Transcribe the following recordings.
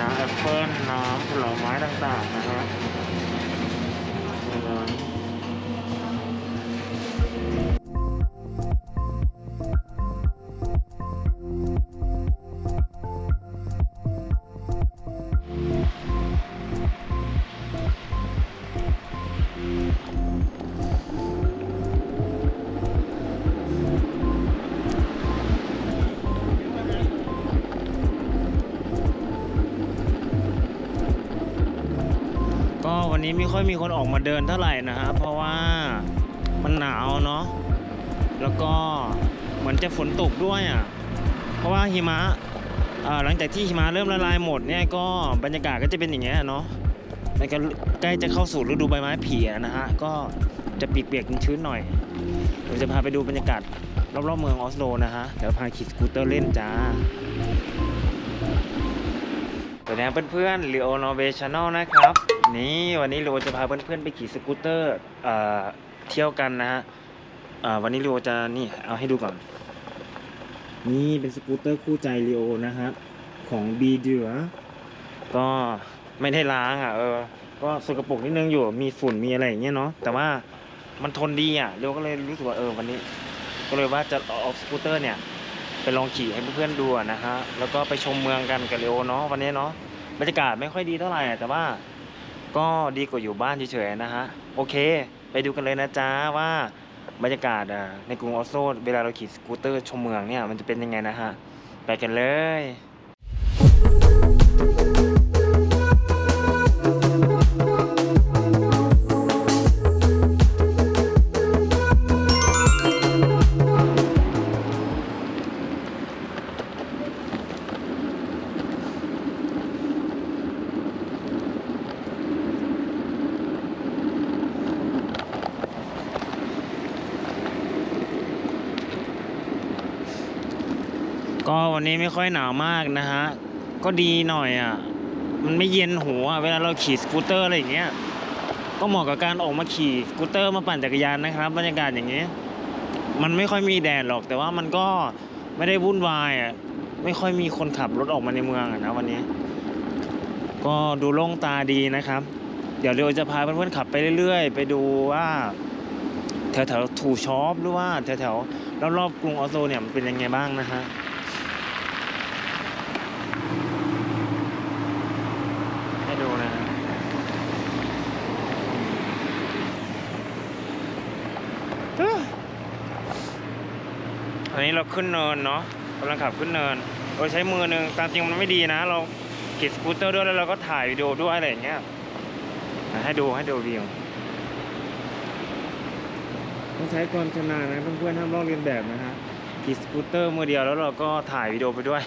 น้ำแอปเปิ้ลน้ำผลไม้ต่างๆนะฮะนี่ นี้ไม่ค่อยมีคนออกมาเดินเท่าไหร่นะฮะเพราะว่ามันหนาวเนาะแล้วก็เหมือนจะฝนตกด้วยอะเพราะว่าหิมะหลังจากที่หิมะเริ่มละลายหมดเนี่ยก็บรรยากาศก็จะเป็นอย่างเงี้ยเนาะมันก็ใกล้จะเข้าสู่ฤดูใบไม้ผลินะฮะก็จะเปียกชื้นหน่อยเดี๋ยวจะพาไปดูบรรยากาศรอบๆเมืองออสโลนะฮะเดี๋ยวพาขี่สกูตเตอร์เล่นจ้าสวัสดีเพื่อนๆ Leo n o v a t i o n a l นะครับ นี่วันนี้เราจะพาเพื่อนๆไปขี่สกูตเตอร์เที่ยวกันนะฮะวันนี้เรจะนี่เอาให้ดูก่อน นี่เป็นสกูตเตอร์คู่ใจ Leo นะครับของ B เดือก็ไม่ได้ล้างอะเออ ก็สกปรกนิดนึงอยู่มีฝุ่นมีอะไรอย่างเงี้ยเนาะแต่ว่ามันทนดีอะเดี๋ยวก็เลยรู้สึกว่าเออวันนี้ ก็เลยว่าจะเอาสกูตเตอร์เนี่ยไปลองขี่ให้เพื่อนๆดูอะนะฮะแล้วก็ไปชมเมืองกันกับเรโอเนาะวันนี้เนาะบรรยากาศไม่ค่อยดีเท่าไหร่อะแต่ว่า ก็ดีกว่าอยู่บ้านเฉยๆนะฮะ โอเค ไปดูกันเลยนะจ๊ะว่าบรรยากาศในกรุงออสโลเวลาเราขี่สกูตเตอร์ชมเมืองเนี่ยมันจะเป็นยังไงนะฮะ ไปกันเลย ก็วันนี้ไม่ค่อยหนาวมากนะฮะ ก็ดีหน่อยอะ มันไม่เย็นหัวเวลาเราขี่สกูตเตอร์อะไรอย่างเงี้ย ก็เหมาะกับการออกมาขี่สกูตเตอร์มาปั่นจักรยานนะครับบรรยากาศอย่างเงี้ย มันไม่ค่อยมีแดดหรอก แต่ว่ามันก็ไม่ได้วุ่นวายอะ ไม่ค่อยมีคนขับรถออกมาในเมืองอะนะวันนี้ ก็ดูโล่งตาดีนะครับ เดี๋ยวเราจะพาเพื่อนๆขับไปเรื่อยๆ ไปดูว่าแถวๆทูชอปหรือว่าแถวๆรอบๆกรุงออโลเนี่ยมันเป็นยังไงบ้างนะฮะ ให้ดูนะฮะเอ้ออั นี้เราขึ้นเนินเนาะกำลังขับขึ้นเนินเราใช้มือหนึ่งตามจริงมันไม่ดีนะ เราขี่สกูตเตอร์ด้วยแล้วเราก็ถ่ายวิดีโอด้วยอะไรอย่างเงี้ยให้ดูให้ดูวิวต้องใช้ความชำนาญนะเพื่อนๆห้ามลอกเลียนแบบนะฮะขี่สกูตเตอร์มือเดียวแล้วเราก็ถ่ายวิดีโอไปด้วย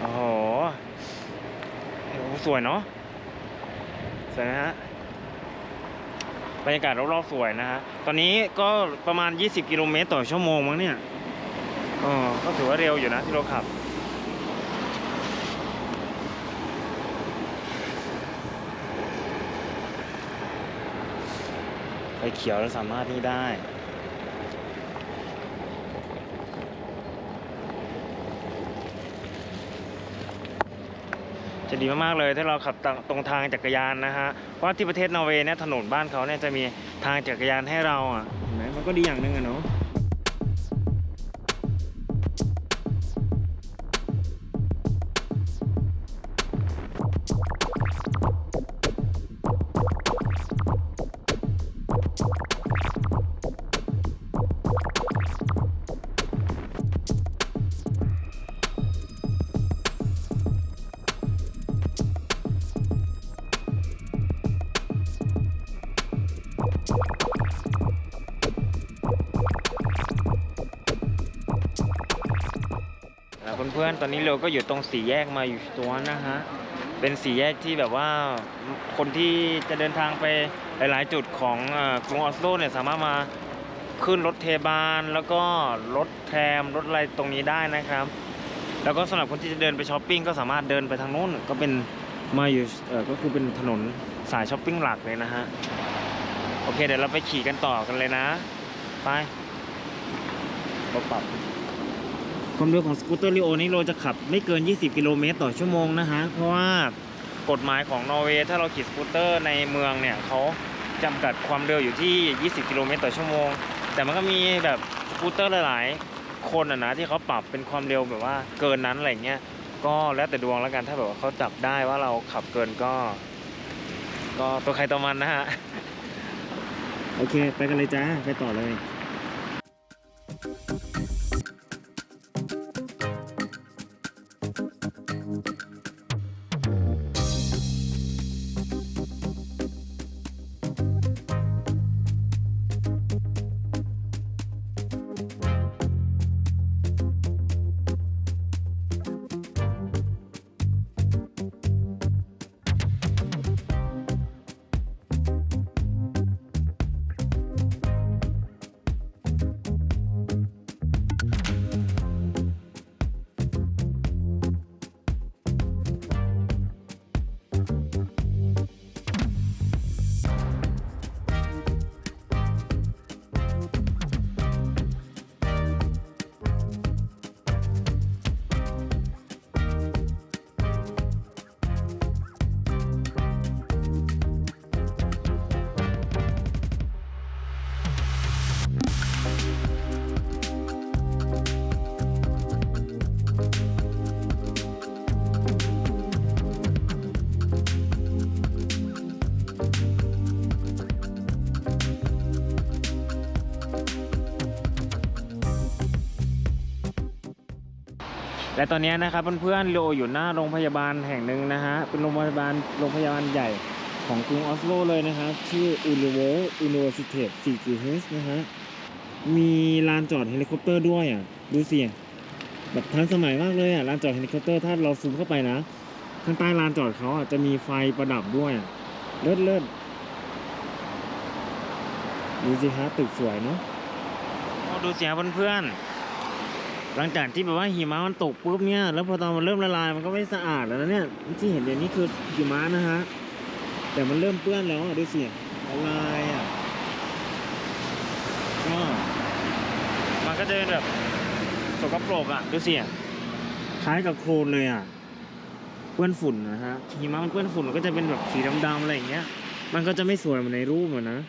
โอ้โหโอ้โหสวยเนาะสวยนะฮะ บรรยากาศรอบๆสวยนะฮะ ตอนนี้ก็ประมาณ 20 กิโลเมตรต่อชั่วโมงมั้งเนี่ยอ๋อก็ถือว่าเร็วอยู่นะที่เราขับ ไฟเขียวเราสามารถนี่ได้ จะดีมากๆเลยถ้าเราขับตรงตรงทางจักรยานนะฮะเพราะว่าที่ประเทศนอร์เวย์เนี่ยถนนบ้านเขาเนี่ยจะมีทางจักรยานให้เราอะเห็นไหมมันก็ดีอย่างหนึ่งอะเนาะ เพื่อนๆ ตอนนี้เราก็อยู่ตรงสี่แยกมาอยู่ตัวนะฮะ เป็นสี่แยกที่แบบว่าคนที่จะเดินทางไปหลายๆ จุดของกรุงออสโลเนี่ยสามารถมาขึ้นรถเทบานแล้วก็รถแทมรถอะไรตรงนี้ได้นะครับ แล้วก็สำหรับคนที่จะเดินไปช้อปปิ้งก็สามารถเดินไปทางนู้นก็เป็นมาอยู่เออก็คือเป็นถนนสายช้อปปิ้งหลักเลยนะฮะ โอเคเดี๋ยวเราไปขี่กันต่อกันเลยนะ ไปปรับ ความเร็วของสกูตเตอร์ลีโอนี่เราจะขับไม่เกิน 20 กิโลเมตรต่อชั่วโมงนะฮะ เพราะว่ากฎหมายของนอร์เวย์ถ้าเราขี่สกูตเตอร์ในเมืองเนี่ยเขาจำกัดความเร็วอยู่ที่ 20 กิโลเมตรต่อชั่วโมง แต่มันก็มีแบบสกูตเตอร์หลาย ๆ คนอะนะที่เขาปรับเป็นความเร็วแบบว่าเกินนั้นอะไรเงี้ย ก็แล้วแต่ดวงแล้วกันถ้าแบบว่าเขาจับได้ว่าเราขับเกินก็ ก็ตัวใครตัวมันนะฮะ โอเค ไปกันเลยจ้า ไปต่อเลย และตอนนี้นะครับเพื่อนๆโลอยู่หน้าโรงพยาบาลแห่งหนึ่งนะฮะเป็นโรงพยาบาลโรงพยาบาลใหญ่ของกรุงออสโลเลยนะครับ ชื่ออูลิโวอูนิเวอร์ซิเตซีกิเฮสนะฮะมีลานจอดเฮลิคอปเตอร์ด้วยอะดูสิแบบทันสมัยมากเลยอะลานจอดเฮลิคอปเตอร์ถ้าเราซูมเข้าไปนะข้างใต้ลานจอดเขาอะจะมีไฟประดับด้วยอะเลิศเลิศดูสิฮะตึกสวยเนาะดูสิครับเพื่อนๆ หลังจากที่แบบว่าหิมะมันตกปุ๊บเนี่ยแล้วพอตอนมันเริ่มละลายมันก็ไม่สะอาดแล้วนะเนี่ยที่เห็นเดี๋ยวนี้คือหิมะนะฮะแต่มันเริ่มเปื้อนแล้วอะดูสิละลายอะก็มันก็จะเป็นแบบสกปรกอะดูสิคล้ายกับโคลนเลยอะเปื้อนฝุ่นนะฮะหิมะมันเปื้อนฝุ่นมันก็จะเป็นแบบสีดำๆอะไรอย่างเงี้ย มันก็จะไม่สวยเหมือนในรูปเหมือนนะ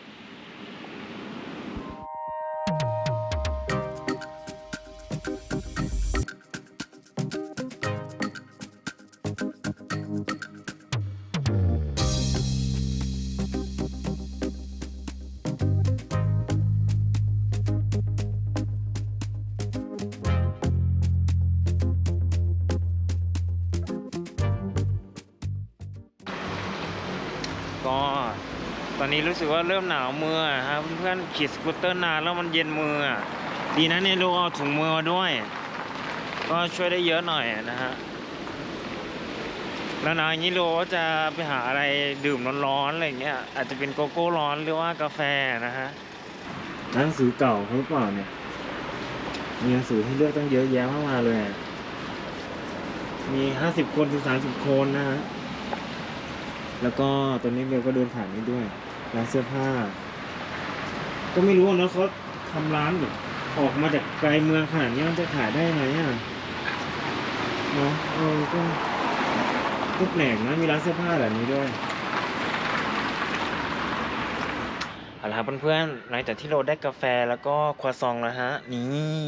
อนนี้รู้สึกว่าเริ่มหนาวมืออะครับเพื่อนๆขี่สกูตเตอร์นานแล้วมันเย็นมือดีนะเนี่ยลูกเอาถุงมือมาด้วย ก็ช่วยได้เยอะหน่อยนะฮะแล้วนะอย่างนี้ลูกก็จะไปหาอะไรดื่มร้อนๆอะไรเงี้ยอาจจะเป็นโกโก้ร้อนหรือว่ากาแฟนะฮะหนังสือเก่าเขาหรือเปล่าเนี่ยมีหนังสือให้เลือกตั้งเยอะแยะมากมายเลย มีห้าสิบคนถึงสามสิบคนนะฮะแล้วก็ตอนนี้เบลก็เดินผ่านนี้ด้วย ร้านเสื้อผ้า ก็ไม่รู้นะเขาทำร้านแบบออกมาจากไกลเมืองขนาดนี้มันจะขายได้ไหมอะเนาะเออก็ก็แปลกนะมีร้านเสื้อผ้าแบบนี้ด้วยเอาละครับเพื่อนๆหลังจากที่เราได้กาแฟแล้วก็ครัวซองแล้วฮะนี่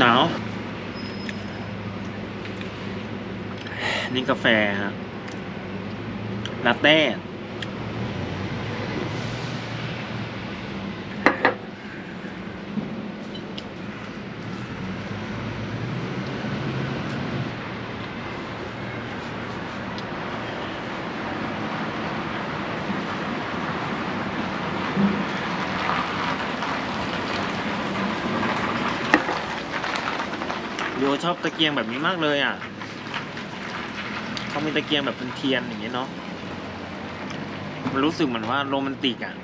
หนาว นี่กาแฟฮะลาเต้ ชอบตะเกียงแบบนี้มากเลยอะเขามีตะเกียงแบบเป็นเทียนอย่างเงี้ยเนาะมันรู้สึกเหมือนว่าโรแมนติกอะ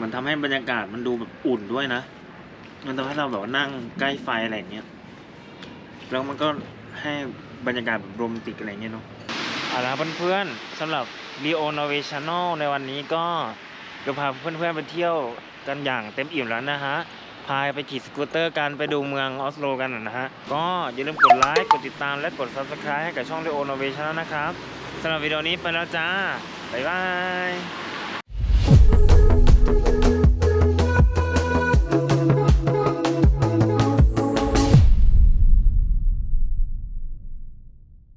มันทำให้บรรยากาศมันดูแบบอุ่นด้วยนะ มันทำให้เราแบบว่านั่งใกล้ไฟอะไรเงี้ย แล้วมันก็ให้บรรยากาศแบบโรแมนติกอะไรเงี้ยเนาะเอาละเพื่อนๆสำหรับ Rio n o v a t i o n a l ในวันนี้ก็จะพาเพื่อนๆไปเที่ยวกันอย่างเต็มอิ่มแล้วนะฮะ พาไปขี่สกูตเตอร์กันไปดูเมืองออสโลกันนะฮะ ก็อย่าลืมกดไลค์กดติดตามและกด Subscribe ให้กับช่อง Rio n o v a t i o n a l นะครับสำหรับวิดีโอนี้ไปแล้วจ้า บ๊ายบาย